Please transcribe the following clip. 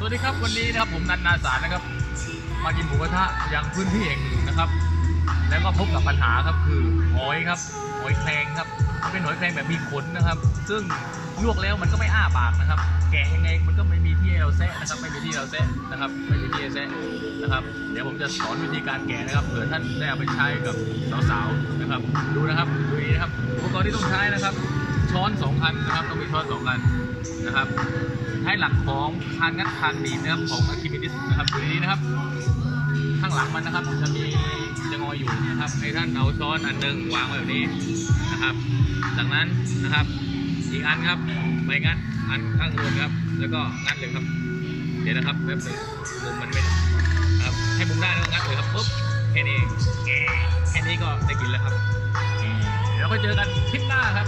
สวัสดีครับวันนี้นะครับผมนันนาสารนะครับ มากินหมูกระทะยังพื้นที่แห่งหนึ่งนะครับ แล้วก็พบกับปัญหาครับคือหอยครับหอยแครงครับเป็นหอยแครงแบบมีขนนะครับ ซึ่งลวกแล้วมันก็ไม่อ้าปากนะครับ แกะยังไงมันก็ไม่มีที่ให้เราแซะนะครับไม่มีที่เราแซะนะครับไม่มีที่ให้แซะนะครับ เดี๋ยวผมจะสอนวิธีการแกะนะครับเผื่อท่านได้เอาไปใช้กับสาวๆนะครับ ดูนะครับดูดีนะครับอุปกรณ์ที่ต้องใช้นะครับ ช้อนสองอันนะครับต้องมีช้อนสองอันนะครับ ใช้หลักของคานงัดคานดีนะครับของอะคิมิดิสนะครับดูดีนะครับ ข้างหลังมันนะครับจะมีจะงอยอยู่นะครับให้ท่านเอาช้อนอันหนึ่งวางไว้แบบนี้นะครับ จากนั้นนะครับอีกอันครับไปงัดอันข้างบนครับ แล้วก็งัดเลยครับเดี๋ยวนะครับแป๊บหนึงมุมมันไม่นครับให้มุมได้แล้วงัดเลยครับปุ๊บแค่นี้แค่นี้ก็ได้กินแล้วครับเดี๋ยวเราไปเจอกันคลิปหน้าครับ